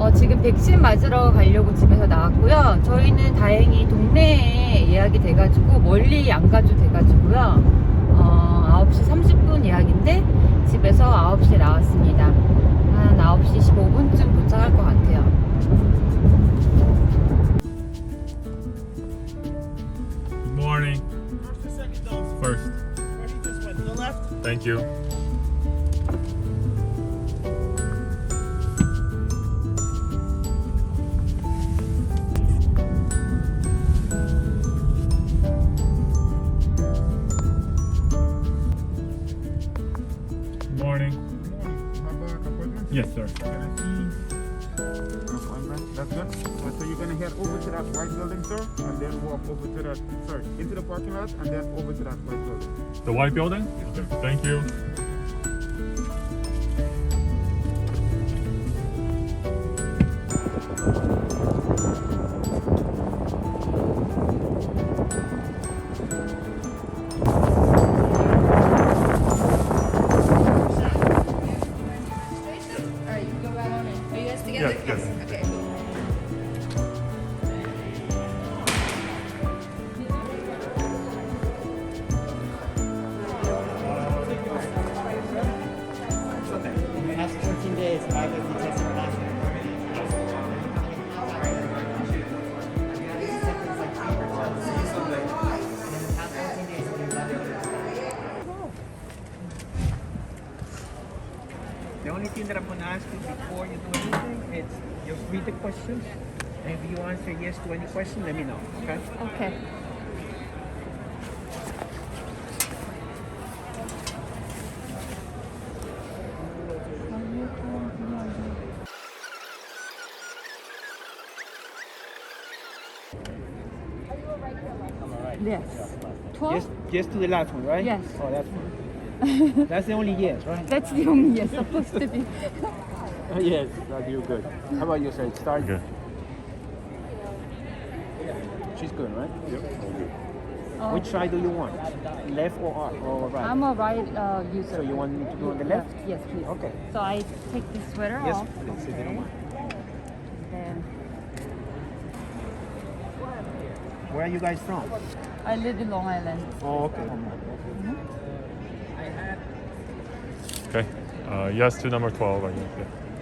어, 지금 백신 맞으러 가려고 집에서 나왔고요. 저희는 다행히 동네에 예약이 돼가지고 멀리 안 가도 돼가지고요. 어, 9시 30분 예약인데 집에서 9시에 나왔습니다. 한 9시 15분쯤 도착할 것 같아요. Good morning. First? First. Thank you. Yes, sir. Can I see? Appointment. That's good. Uh, So you're gonna head over to that white building, sir, and then walk over to that, sorry, into the parking lot, and then over to that white building. The white building? Okay, thank you. Yes, yes. Okay. Read the questions. And if you answer yes to any question, let me know, okay? Okay. Yes. 12? Yes, yes to the last one, right? Yes. Oh, that's fine. that's the only yes, right? That's the only yes supposed to be. Yes, that you good. How about yourself? sir? Start. Okay. She's good, right? Oh, Which side do you want? Left or, up or right? I'm a right uh, user. so you want me to do on the left? Yes, please. Okay. So I take this sweater Yes, off. please, if you don't mind. Then Where are you guys from? I live in Long Island. Oh, okay. Okay. Uh, yes to number 12, I guess. Yeah.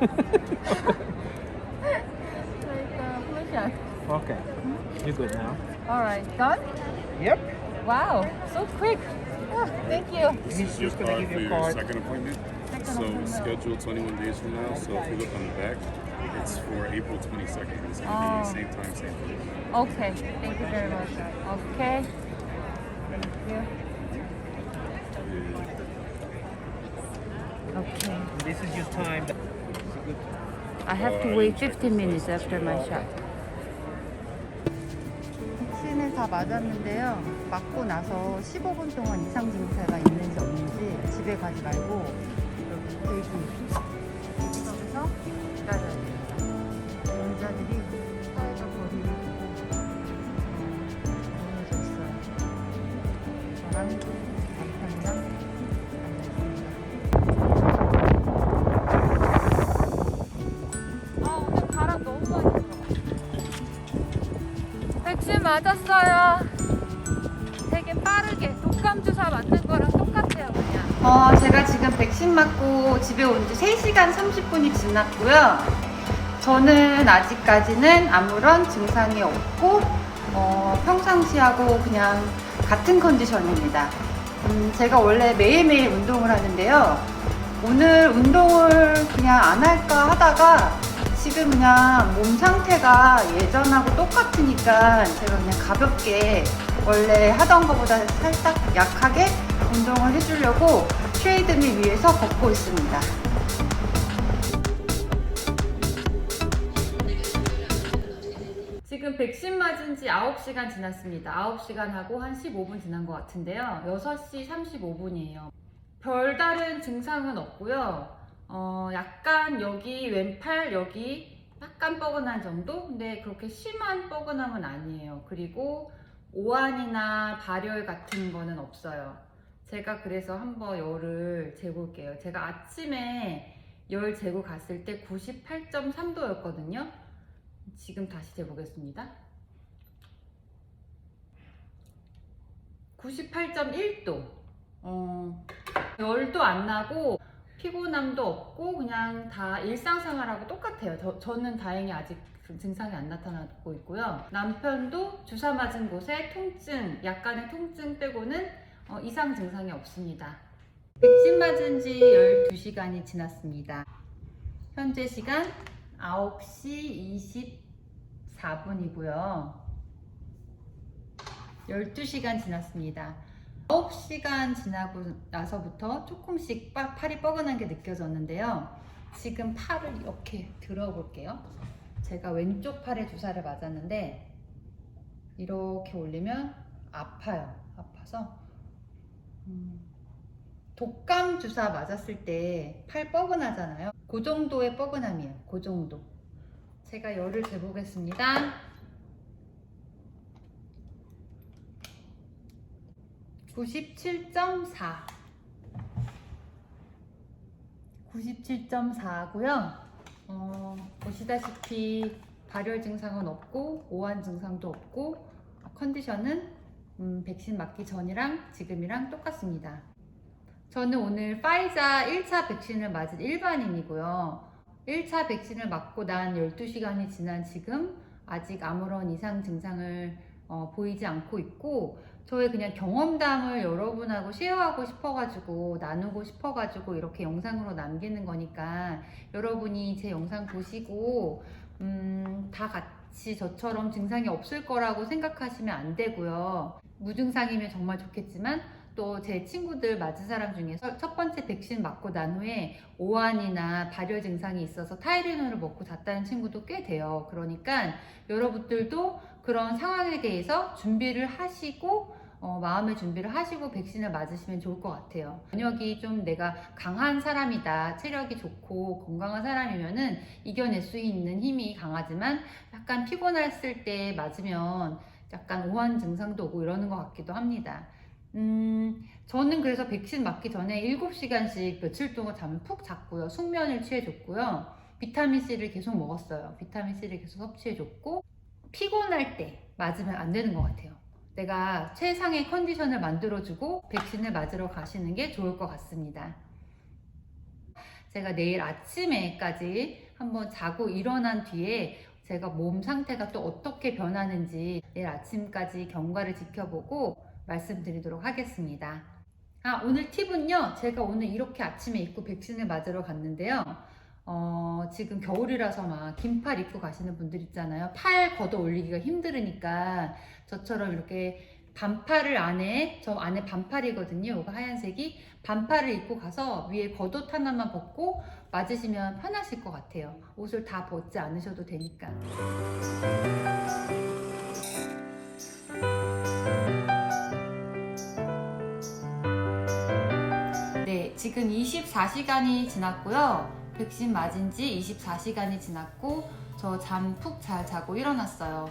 like uh, flu. Okay. You're good now. All right, done. Yep. Wow, so quick. Ah, thank you. This is your Just gonna card for your card. second appointment. Second So appointment. it's scheduled 21 days from now. So if you look on the back, it's for April 22nd. It's gonna Oh. be same time, same place. Okay, thank you very much. Okay. Thank you. Okay. This is your time. I have to wait 15 minutes after my shot. 백신을 다 맞았는데요. 맞고 나서 15분 동안 이상 증세가 있는지 없는지 집에 가지 말고 여기 대기 맞았어요. 되게 빠르게 독감 주사 맞는 거랑 똑같아요 그냥. 어 제가 지금 백신 맞고 집에 온 지 3시간 30분이 지났고요. 저는 아직까지는 아무런 증상이 없고 어, 평상시하고 그냥 같은 컨디션입니다. 음, 제가 원래 매일매일 운동을 하는데요. 오늘 운동을 그냥 안 할까 하다가 지금 그냥 몸 상태가 예전하고 똑같으니까 제가 그냥 가볍게 원래 하던 것보다 살짝 약하게 운동을 해주려고 트레이드밀 위에서 걷고 있습니다. 지금 백신 맞은 지 9시간 지났습니다. 9시간 하고 한 15분 지난 것 같은데요. 6시 35분이에요. 별다른 증상은 없고요. 어, 약간 여기 왼팔 여기 약간 뻐근한 정도? 근데 그렇게 심한 뻐근함은 아니에요. 그리고 오한이나 발열 같은 거는 없어요. 제가 그래서 한번 열을 재볼게요. 제가 아침에 열 재고 갔을 때 98.3도였거든요. 지금 다시 재보겠습니다. 98.1도. 어, 열도 안 나고 피곤함도 없고 그냥 다 일상생활하고 똑같아요. 저, 저는 다행히 아직 그 증상이 안 나타나고 있고요. 남편도 주사 맞은 곳에 통증, 약간의 통증 빼고는 어, 이상 증상이 없습니다. 백신 맞은 지 12시간이 지났습니다. 현재 시간 9시 24분이고요. 12시간 지났습니다. 9시간 지나고 나서부터 조금씩 빠- 팔이 뻐근한 게 느껴졌는데요. 지금 팔을 이렇게 들어볼게요. 제가 왼쪽 팔에 주사를 맞았는데 이렇게 올리면 아파요. 아파서 음, 독감 주사 맞았을 때 팔 뻐근하잖아요. 그 정도의 뻐근함이에요. 그 정도. 제가 열을 재보겠습니다. 97.4. 97.4고요. 어, 보시다시피 발열 증상은 없고 오한 증상도 없고 컨디션은 음, 백신 맞기 전이랑 지금이랑 똑같습니다. 저는 오늘 파이자 1차 백신을 맞은 일반인이고요. 1차 백신을 맞고 난 12시간이 지난 지금 아직 아무런 이상 증상을 어, 보이지 않고 있고 저의 그냥 경험담을 여러분하고 쉐어하고 싶어가지고 나누고 싶어가지고 이렇게 영상으로 남기는 거니까 여러분이 제 영상 보시고 음, 다 같이 저처럼 증상이 없을 거라고 생각하시면 안 되고요. 무증상이면 정말 좋겠지만 또 제 친구들 맞은 사람 중에서 첫 번째 백신 맞고 난 후에 오한이나 발열 증상이 있어서 타이레놀을 먹고 잤다는 친구도 꽤 돼요. 그러니까 여러분들도 그런 상황에 대해서 준비를 하시고 어, 마음의 준비를 하시고 백신을 맞으시면 좋을 것 같아요. 면역이 좀 내가 강한 사람이다, 체력이 좋고 건강한 사람이면은 이겨낼 수 있는 힘이 강하지만 약간 피곤했을 때 맞으면 약간 오한 증상도 오고 이러는 것 같기도 합니다. 음, 저는 그래서 백신 맞기 전에 7시간씩 며칠 동안 잠을 푹 잤고요. 숙면을 취해줬고요. 비타민C를 계속 먹었어요. 비타민C를 계속 섭취해줬고, 피곤할 때 맞으면 안 되는 것 같아요. 내가 최상의 컨디션을 만들어주고 백신을 맞으러 가시는 게 좋을 것 같습니다. 제가 내일 아침에까지 한번 자고 일어난 뒤에 제가 몸 상태가 또 어떻게 변하는지 내일 아침까지 경과를 지켜보고 말씀드리도록 하겠습니다. 아, 오늘 팁은요. 제가 오늘 이렇게 아침에 입고 백신을 맞으러 갔는데요. 어, 지금 겨울이라서 막 긴팔 입고 가시는 분들 있잖아요. 팔 걷어 올리기가 힘들으니까 저처럼 이렇게 반팔을 안에, 저 안에 반팔이거든요. 이거 하얀색이. 반팔을 입고 가서 위에 겉옷 하나만 벗고 맞으시면 편하실 것 같아요. 옷을 다 벗지 않으셔도 되니까. 네, 지금 24시간이 지났고요. 백신 맞은 지 24시간이 지났고, 저 잠 푹 잘 자고 일어났어요.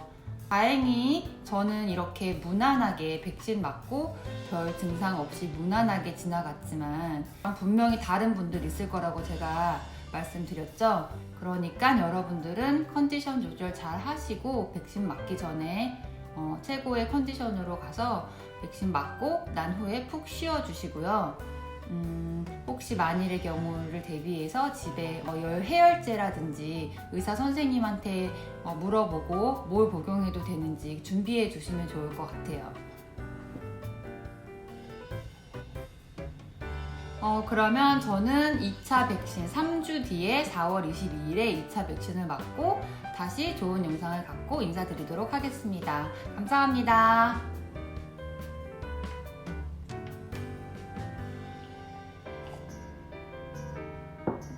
다행히 저는 이렇게 무난하게 백신 맞고 별 증상 없이 무난하게 지나갔지만 분명히 다른 분들 있을 거라고 제가 말씀드렸죠. 그러니까 여러분들은 컨디션 조절 잘 하시고 백신 맞기 전에 어, 최고의 컨디션으로 가서 백신 맞고 난 후에 푹 쉬어 주시고요. 음, 혹시 만일의 경우를 대비해서 집에 어, 열 해열제라든지 의사 선생님한테 어, 물어보고 뭘 복용해도 되는지 준비해 주시면 좋을 것 같아요. 어, 그러면 저는 2차 백신 3주 뒤에 4월 22일에 2차 백신을 맞고 다시 좋은 영상을 갖고 인사드리도록 하겠습니다. 감사합니다.